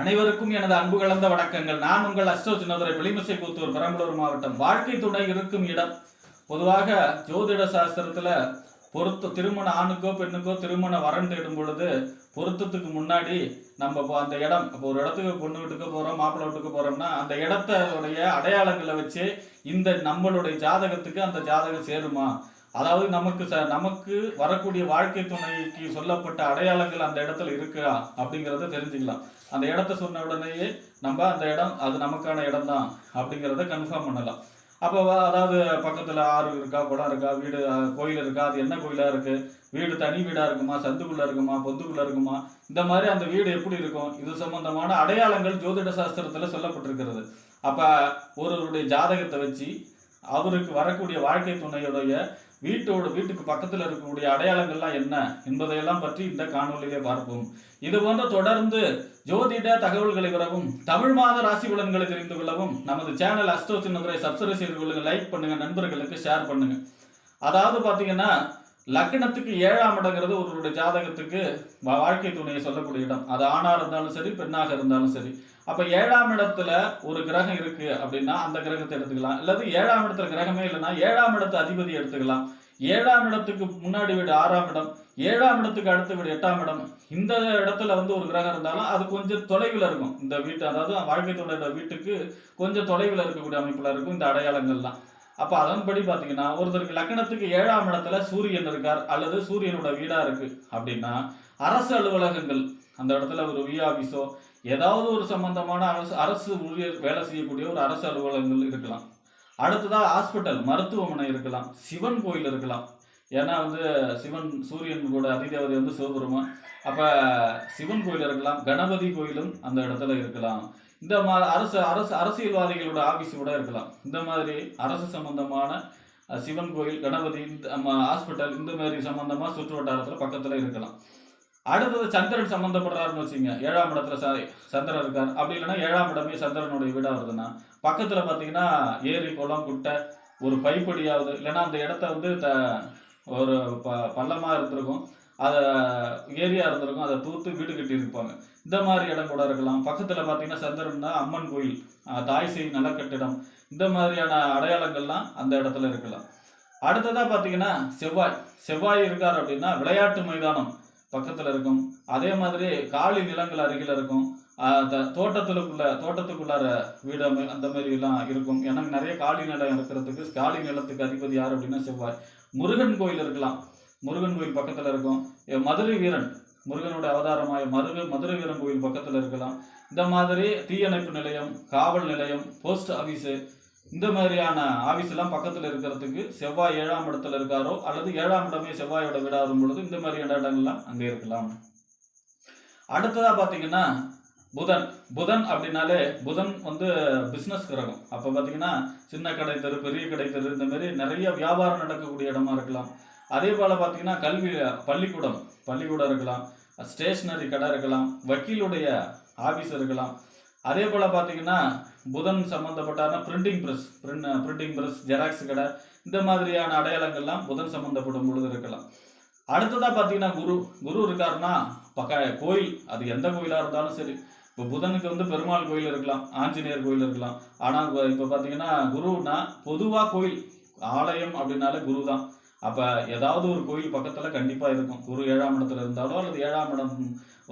அனைவருக்கும் எனது அன்பு கலந்த வணக்கங்கள். நான் உங்கள் அஷ்டோ சின்னதுரை வெளிமிசை கூத்தூர் பெரம்பலூர் மாவட்டம். வாழ்க்கை துணை இருக்கும் இடம். பொதுவாக ஜோதிட சாஸ்திரத்துல பொருத்த திருமண ஆணுக்கோ பெண்ணுக்கோ திருமண வரன் தேடும் பொழுது பொருத்தத்துக்கு முன்னாடி நம்ம இப்போ அந்த இடம் இப்போ ஒரு இடத்துக்கு பொண்ணு வீட்டுக்கு போறோம் மாப்பிள்ளை வீட்டுக்கு போறோம்னா அந்த இடத்தோடைய அடையாளங்களை வச்சு இந்த நம்மளுடைய ஜாதகத்துக்கு அந்த ஜாதகம் சேருமா? அதாவது நமக்கு ச நமக்கு வரக்கூடிய வாழ்க்கை துணைக்கு சொல்லப்பட்ட அடையாளங்கள் அந்த இடத்துல இருக்கா? அப்படிங்கிறத தெரிஞ்சுக்கலாம். அந்த இடத்த சொன்ன உடனேயே நம்ம அந்த இடம் அது நமக்கான இடம் தான் அப்படிங்கிறத கன்ஃபார்ம் பண்ணலாம். அப்போ அதாவது பக்கத்தில் ஆறு இருக்கா குடம் இருக்கா வீடு கோயில் இருக்கா அது என்ன கோயிலாக இருக்குது வீடு தனி வீடாக இருக்குமா? சந்துக்குள்ளே இருக்குமா? பொந்துக்குள்ளே இருக்குமா? இந்த மாதிரி அந்த வீடு எப்படி இருக்கும்? இது சம்பந்தமான அடையாளங்கள் ஜோதிட சாஸ்திரத்தில் சொல்லப்பட்டிருக்கிறது. அப்போ ஒருவருடைய ஜாதகத்தை வச்சு அவருக்கு வரக்கூடிய வாழ்க்கை துணையுடைய வீட்டோட வீட்டுக்கு பக்கத்தில் இருக்கக்கூடிய அடையாளங்கள்லாம் என்ன என்பதையெல்லாம் பற்றி இந்த காணொலியிலே பார்ப்போம். இது போன்ற தொடர்ந்து ஜோதிட தகவல்களை பெறவும் தமிழ் மாத ராசி பலன்களை தெரிந்து கொள்ளவும் நமது சேனல் அஸ்டோ சின்னதுரை சப்ஸ்கிரைப் செய்து கொள்ளுங்க லைக் பண்ணுங்க நண்பர்களுக்கு ஷேர் பண்ணுங்க. அதாவது பார்த்தீங்கன்னா லக்னத்துக்கு ஏழாம் இடங்கிறது ஒருவருடைய ஜாதகத்துக்கு வா- வாழ்க்கை துணையை சொல்லக்கூடிய இடம். அது ஆணாக இருந்தாலும் சரி பெண்ணாக இருந்தாலும் சரி. அப்ப ஏழாம் இடத்துல ஒரு கிரகம் இருக்கு அப்படின்னா அந்த கிரகத்தை எடுத்துக்கலாம். அல்லது ஏழாம் இடத்துல கிரகமே இல்லைன்னா ஏழாம் இடத்து அதிபதி எடுத்துக்கலாம். ஏழாம் இடத்துக்கு முன்னாடி வீடு ஆறாம் இடம். ஏழாம் இடத்துக்கு அடுத்த வீடு எட்டாம் இடம். இந்த இடத்துல வந்து ஒரு கிரகம் இருந்தாலும் அது கொஞ்சம் தொலைவில் இருக்கும். இந்த வீட்டு அதாவது வாழ்க்கை தொடர வீட்டுக்கு கொஞ்சம் தொலைவில் இருக்கக்கூடிய அமைப்புல இருக்கும் இந்த அடையாளங்கள்லாம். அப்ப அதன்படி பாத்தீங்கன்னா ஒருத்தருக்கு லக்னத்துக்கு ஏழாம் இடத்துல சூரியன் இருக்கார் அல்லது சூரியனோட வீடா இருக்கு அப்படின்னா அரசு அலுவலகங்கள் அந்த இடத்துல ஒரு வி ஆபீஸோ ஏதாவது ஒரு சம்பந்தமான அரசு அரசு ஊழியர் வேலை செய்யக்கூடிய ஒரு அரசு அலுவலகங்கள் இருக்கலாம். அடுத்ததாக ஹாஸ்பிட்டல் மருத்துவமனை இருக்கலாம். சிவன் கோயில் இருக்கலாம். ஏன்னா வந்து சிவன் சூரியன் கூட அதிதேவதை வந்து சிவபெருமான் அப்போ சிவன் கோயில் இருக்கலாம் கணபதி கோயிலும் அந்த இடத்துல இருக்கலாம். இந்த மாதிரி அரசு அரசு அரசியல்வாதிகளோட ஆஃபீஸ் கூட இருக்கலாம். இந்த மாதிரி அரசு சம்பந்தமான சிவன் கோயில் கணபதி இந்த ஹாஸ்பிட்டல் இந்த மாதிரி சம்பந்தமாக சுற்று வட்டாரத்தில் பக்கத்தில் இருக்கலாம். அடுத்தது சந்திரன் சம்பந்தப்படுறாருன்னு வச்சுங்க ஏழாம் இடத்துல சாரி சந்திரன் இருக்கார். அப்படி இல்லைன்னா ஏழாம் இடமே சந்திரனுடைய வீடா வருதுன்னா பக்கத்துல பாத்தீங்கன்னா ஏரி குளம் குட்டை ஒரு பைப்படியாவது இல்லைன்னா அந்த இடத்த வந்து த ஒரு ப பள்ளமாக இருந்திருக்கும். அதை ஏரியா இருந்திருக்கும். அதை தூத்து வீடு கட்டியிருப்பாங்க. இந்த மாதிரி இடம் கூட இருக்கலாம். பக்கத்தில் பார்த்தீங்கன்னா சந்திரன்னா அம்மன் கோயில் தாய் செய் நலக்கட்டிடம். இந்த மாதிரியான அடையாளங்கள்லாம் அந்த இடத்துல இருக்கலாம். அடுத்ததாக பார்த்தீங்கன்னா செவ்வாய். செவ்வாய் இருக்கார் அப்படின்னா விளையாட்டு மைதானம். பக்கத்துல இருக்கும். அதே மாதிரி காலி நிலங்கள் அருகில் இருக்கும். தோட்டத்துக்குள்ள தோட்டத்துக்குள்ளார வீடு அமை அந்த மாதிரி எல்லாம் இருக்கும் எனக்கு நிறைய காலி நிலம் இருக்கிறதுக்கு காலி நிலத்துக்கு அதிபதி யார் அப்படின்னா செவ்வாய். முருகன் கோயில் இருக்கலாம். முருகன் கோயில் பக்கத்துல இருக்கும். மதுரை வீரன் முருகனோட அவதாரமாய மருக மதுரை வீரன் கோயில் பக்கத்துல இருக்கலாம். இந்த மாதிரி தீயணைப்பு நிலையம் காவல் நிலையம் போஸ்ட் ஆஃபீஸு இந்த மாதிரியான ஆபீஸ் எல்லாம் பக்கத்தில் இருக்கிறதுக்கு செவ்வாய் ஏழாம் இடத்துல இருக்காரோ அல்லது ஏழாம் இடமே செவ்வாயோட வீடா வரும் பொழுது இந்த மாதிரியான இடங்கள்லாம் அங்கே இருக்கலாம். அடுத்ததாக பார்த்தீங்கன்னா புதன். புதன் அப்படின்னாலே புதன் வந்து பிஸ்னஸ் கிரகம். அப்போ பார்த்தீங்கன்னா சின்ன கடை தெரு பெரிய கடை தெரு இந்த மாதிரி நிறைய வியாபாரம் நடக்கக்கூடிய இடமா இருக்கலாம். அதே போல் பார்த்தீங்கன்னா கல்வி பள்ளிக்கூடம் பள்ளிக்கூடம் இருக்கலாம் ஸ்டேஷ்னரி கடை இருக்கலாம் வக்கீலுடைய ஆபீஸ் இருக்கலாம். அதே போல் பார்த்தீங்கன்னா புதன் சம்பந்தப்பட்டான printing press printing press xerox கடை இந்த மாதிரியான அடையாளங்கள்லாம் புதன் சம்பந்தப்படும் பொழுது இருக்கலாம். அடுத்ததாக பார்த்தீங்கன்னா குரு. குரு இருக்காருன்னா பக்க கோயில். அது எந்த கோயிலாக இருந்தாலும் சரி. இப்போ புதனுக்கு வந்து பெருமாள் கோயில் இருக்கலாம் ஆஞ்சநேயர் கோயில் இருக்கலாம். ஆனால் இப்போ பார்த்தீங்கன்னா குருன்னா பொதுவாக கோயில் ஆலயம் அப்படின்னாலே குரு தான் அப்ப ஏதாவது ஒரு கோயில் பக்கத்துல கண்டிப்பா இருக்கும். குரு ஏழாம் இடத்துல இருந்தாலோ அல்லது ஏழாம் இடம்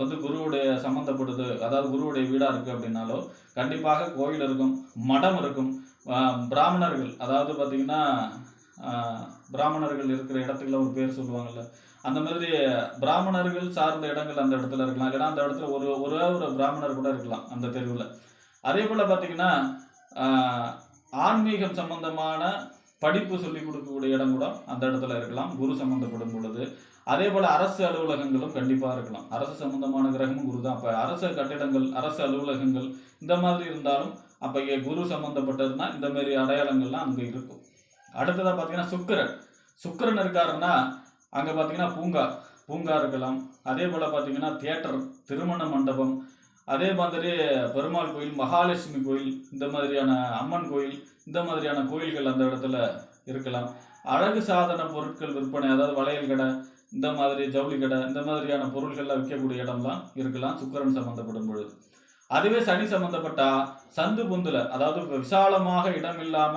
வந்து குருவுடைய சம்பந்தப்படுது அதாவது குருவுடைய வீடா இருக்கு அப்படின்னாலோ கண்டிப்பாக கோயில் இருக்கும் மடம் இருக்கும். பிராமணர்கள் அதாவது பாத்தீங்கன்னா பிராமணர்கள் இருக்கிற இடத்துக்குள்ள ஒரு பேர் சொல்லுவாங்கல்ல. அந்த மாதிரி பிராமணர்கள் சார்ந்த இடங்கள் அந்த இடத்துல இருக்கலாம். ஏன்னா அந்த இடத்துல ஒரு ஒரே ஒரு பிராமணர் கூட இருக்கலாம் அந்த தெருவில். அதே போல பார்த்தீங்கன்னா ஆன்மீகம் சம்பந்தமான படிப்பு சொல்லிக் கொடுக்கக்கூடிய இடம் கூட அந்த இடத்துல இருக்கலாம். குரு சம்பந்தப்படும் பொழுது. அதே போல அரசு அலுவலகங்களும் கண்டிப்பா இருக்கலாம். அரசு சம்பந்தமான கிரகமும் குரு தான். அப்ப அரசு கட்டிடங்கள் அரசு அலுவலகங்கள் இந்த மாதிரி இருந்தாலும் அப்ப குரு சம்மந்தப்பட்டதுன்னா இந்த மாதிரி அடையாளங்கள்லாம் அங்க இருக்கும். அடுத்ததா பாத்தீங்கன்னா சுக்கிரன். சுக்கிரன் இருக்காருன்னா அங்க பாத்தீங்கன்னா பூங்கா பூங்கா இருக்கலாம். அதே போல பாத்தீங்கன்னா தியேட்டர் திருமண மண்டபம் அதே மாதிரி பெருமாள் கோயில் மகாலட்சுமி கோயில் இந்த மாதிரியான அம்மன் கோயில் இந்த மாதிரியான கோயில்கள் அந்த இடத்துல இருக்கலாம். அழகு சாதன பொருட்கள் விற்பனை அதாவது வளையல் கடை இந்த மாதிரி ஜவுளி கடை இந்த மாதிரியான பொருட்கள்லாம் விற்கக்கூடிய இடம்லாம் இருக்கலாம் சுக்கரன் சம்மந்தப்படும் பொழுது. அதுவே சனி சம்மந்தப்பட்டா சந்து புந்தில் அதாவது விசாலமாக இடம் இல்லாம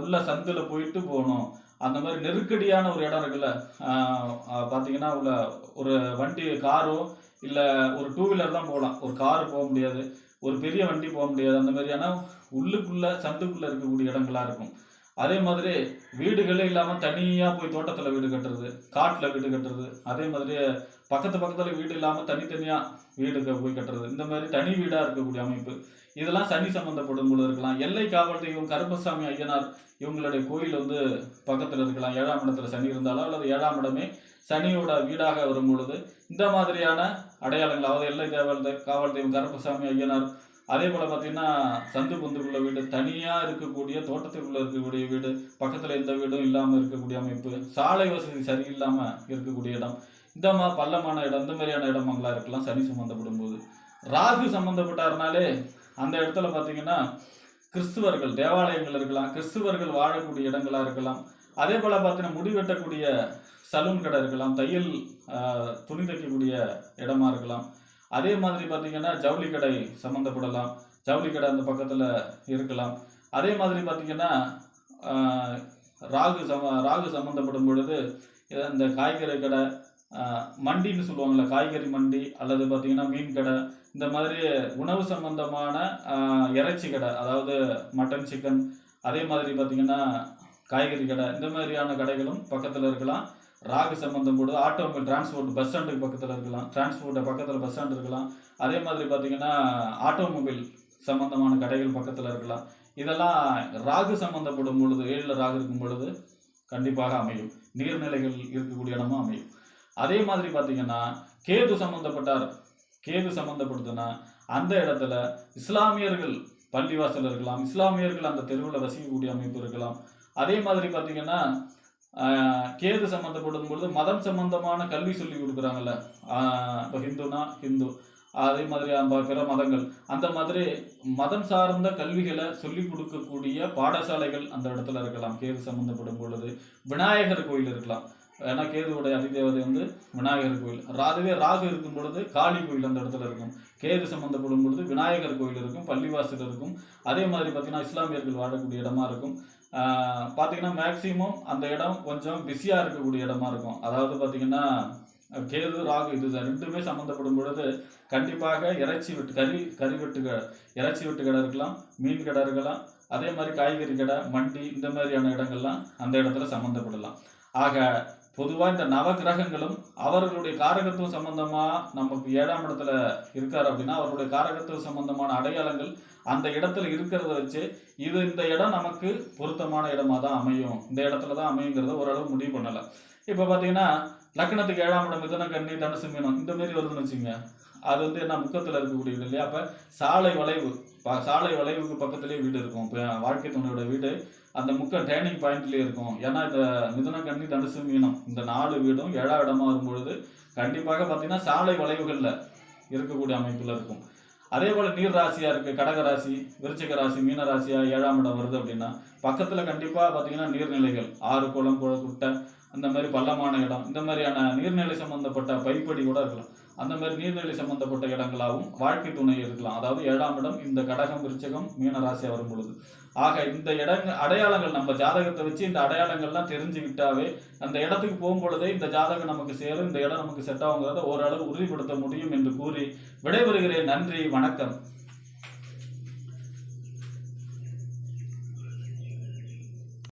உள்ள சந்துல போயிட்டு போகணும். அந்த மாதிரி நெருக்கடியான ஒரு இடம் இருக்குல்ல பார்த்தீங்கன்னா உள்ள ஒரு வண்டி காரோ இல்லை ஒரு டூ வீலர் தான் போகலாம். ஒரு கார் போக முடியாது. ஒரு பெரிய வண்டி போக முடியாது. அந்த மாதிரியான உள்ளுக்குள்ள சந்துக்குள்ளே இருக்கக்கூடிய இடங்களாக இருக்கும். அதே மாதிரி வீடுகளே இல்லாமல் தனியாக போய் தோட்டத்தில் வீடு கட்டுறது காட்டில் வீடு கட்டுறது அதே மாதிரி பக்கத்து பக்கத்தில் வீடு இல்லாமல் தனித்தனியாக வீடு போய் கட்டுறது இந்த மாதிரி தனி வீடாக இருக்கக்கூடிய அமைப்பு. இதெல்லாம் சனி சம்மந்தப்படும் பொழுது இருக்கலாம். எல்லை காவல் தெய்வம் கருப்பசாமி ஐயனார் இவங்களுடைய கோயில் வந்து பக்கத்தில் இருக்கலாம். ஏழாம் இடத்துல சனி இருந்தாலோ அல்லது ஏழாம் இடமே சனியோட வீடாக வரும் பொழுது இந்த மாதிரியான அடையாளங்கள் அதாவது எல்லை தேவல் காவல் தெய்வம் கருப்பசாமி ஐயனார் அதே போல் பார்த்தீங்கன்னா சந்து பொந்துக்குள்ள வீடு தனியாக இருக்கக்கூடிய தோட்டத்துக்குள்ளே இருக்கக்கூடிய வீடு பக்கத்தில் எந்த வீடும் இல்லாமல் இருக்கக்கூடிய அமைப்பு சாலை வசதி சரியில்லாமல் இருக்கக்கூடிய இடம் இந்த மா பள்ளமான இடம் இந்த மாதிரியான இடமங்களா இருக்கலாம் சனி சம்மந்தப்படும் போது ராகு சம்மந்தப்பட்டாருனாலே அந்த இடத்துல பார்த்தீங்கன்னா கிறிஸ்துவர்கள் தேவாலயங்கள் இருக்கலாம் கிறிஸ்துவர்கள் வாழக்கூடிய இடங்களா இருக்கலாம். அதே போல் பார்த்தீங்கன்னா முடி வெட்டக்கூடிய சலூன் கடை இருக்கலாம் தையல் துணி தைக்கக்கூடிய இடமா இருக்கலாம். அதே மாதிரி பார்த்தீங்கன்னா ஜவுளி கடை சம்மந்தப்படலாம் ஜவுளி கடை அந்த பக்கத்தில் இருக்கலாம். அதே மாதிரி பார்த்தீங்கன்னா ராகு சம ராகு சம்மந்தப்படும் பொழுது இந்த காய்கறி கடை மண்டின்னு சொல்லுவாங்கள்ல காய்கறி மண்டி அல்லது பார்த்தீங்கன்னா மீன் கடை இந்த மாதிரி உணவு சம்பந்தமான இறைச்சி கடை அதாவது மட்டன் சிக்கன் அதே மாதிரி பார்த்தீங்கன்னா காய்கறி கடை இந்த மாதிரியான கடைகளும் பக்கத்தில் இருக்கலாம். ராகு சம்பந்தம் கூட ஆட்டோமொபைல் டிரான்ஸ்போர்ட் பஸ் ஸ்டாண்டுக்கு பக்கத்தில் இருக்கலாம். டிரான்ஸ்போர்ட்டை பக்கத்தில் பஸ் ஸ்டாண்ட் இருக்கலாம். அதே மாதிரி பார்த்தீங்கன்னா ஆட்டோமொபைல் சம்பந்தமான கடைகள் பக்கத்தில் இருக்கலாம். இதெல்லாம் ராகு சம்பந்தப்படும் பொழுது ஏழில் ராகு இருக்கும் பொழுது கண்டிப்பாக அமையும். நீர்நிலைகள் இருக்கக்கூடிய இடமும் அமையும். அதே மாதிரி பார்த்தீங்கன்னா கேது சம்பந்தப்பட்டார். கேது சம்பந்தப்படுதுன்னா அந்த இடத்துல இஸ்லாமியர்கள் பள்ளிவாசல் இருக்கலாம். இஸ்லாமியர்கள் அந்த தெருவில் வசிக்கக்கூடிய அமைப்பு இருக்கலாம். அதே மாதிரி பார்த்தீங்கன்னா கேது சம்மந்தப்படும் பொழுது மதம் சம்பந்தமான கல்வி சொல்லி கொடுக்குறாங்கல்ல. இப்போ ஹிந்துனா ஹிந்து. அதே மாதிரி பிற மதங்கள். அந்த மாதிரி மதம் சார்ந்த கல்விகளை சொல்லி கொடுக்கக்கூடிய பாடசாலைகள் அந்த இடத்துல இருக்கலாம். கேது சம்பந்தப்படும் பொழுது விநாயகர் கோயில் இருக்கலாம். ஏன்னா கேதுவுடைய அதிதேவதை வந்து விநாயகர் கோயில். ரா- அதுவே ராகு இருக்கும் பொழுது காளி கோயில் அந்த இடத்துல இருக்கும். கேது சம்பந்தப்படும் பொழுது விநாயகர் கோயில் இருக்கும் பள்ளிவாசல் இருக்கும். அதே மாதிரி பார்த்தீங்கன்னா இஸ்லாமியர்கள் வாழக்கூடிய இடமா இருக்கும். பார்த்தீங்கன்னா மேக்சிமம் அந்த இடம் கொஞ்சம் பிஸியாக இருக்கக்கூடிய இடமா இருக்கும். அதாவது பார்த்தீங்கன்னா கேது ராகு இது ரெண்டுமே சம்மந்தப்படும் பொழுது கண்டிப்பாக இறைச்சி வெட்டு கறி கறி வெட்டு க- இறைச்சி வெட்டு கடை இருக்கலாம் மீன் கடை இருக்கலாம் அதே மாதிரி காய்கறி கடை மண்டி இந்த மாதிரியான இடங்கள்லாம் அந்த இடத்துல சம்மந்தப்படலாம் ஆக பொதுவாக இந்த நவகிரகங்களும் அவர்களுடைய காரகத்துவம் சம்பந்தமா நமக்கு ஏழாம் இடத்துல இருக்கார் அப்படின்னா அவருடைய காரகத்துவம் சம்பந்தமான அடையாளங்கள் அந்த இடத்துல இருக்கிறத வச்சு இது இந்த இடம் நமக்கு பொருத்தமான இடமா தான் அமையும். இந்த இடத்துல தான் அமையுங்கிறத ஓரளவு முடிவு பண்ணலை. இப்போ பார்த்தீங்கன்னா லக்னத்துக்கு ஏழாம் இடம் மிதன கண்ணி தனுசு மீனம் இந்த மாரி வருதுன்னு வச்சுங்க அது வந்து என்ன முக்கத்தில் இருக்கக்கூடிய இல்லையா? அப்போ சாலை வளைவு ப- சாலை வளைவுக்கு பக்கத்துலேயே வீடு இருக்கும். இப்போ வாழ்க்கை துணையோட வீடு. அந்த முக்க டேர்னிங் பாயிண்ட்லேயே இருக்கும். ஏன்னா இந்த மிதுன கண்ணி தனுசு மீனம் இந்த நாலு வீடும் ஏழாம் இடமா வரும்பொழுது கண்டிப்பாக பார்த்தீங்கன்னா சாலை வளைவுகளில் இருக்கக்கூடிய அமைப்பில் இருக்கும். அதே போல நீர் ராசியா இருக்கு கடக ராசி விருச்சிக ராசி மீன ராசியா ஏழாம் இடம் வருது அப்படின்னா பக்கத்துல கண்டிப்பா பாத்தீங்கன்னா நீர்நிலைகள் ஆறு குளம் குள குட்டை அந்த மாதிரி பள்ளமான இடம் இந்த மாதிரியான நீர்நிலை சம்பந்தப்பட்ட பைப்படி கூட இருக்கலாம். அந்த மாதிரி நீர்நிலை சம்பந்தப்பட்ட இடங்களாகவும் வாழ்க்கை துணை இருக்கலாம். அதாவது ஏழாம் இடம் இந்த கடகம் விருச்சகம் மீன ராசியா வரும் பொழுது ஆக இந்த இடங்க அடையாளங்கள் நம்ம ஜாதகத்தை வச்சு இந்த அடையாளங்கள்லாம் தெரிஞ்சுக்கிட்டாவே அந்த இடத்துக்கு போகும் பொழுதே இந்த ஜாதகம் நமக்கு சேரும் இந்த இடம் நமக்கு செட் ஆகுங்கிறத ஓரளவு உறுதிப்படுத்த முடியும் என்று கூறி விடைபெறுகிறேன். நன்றி வணக்கம்.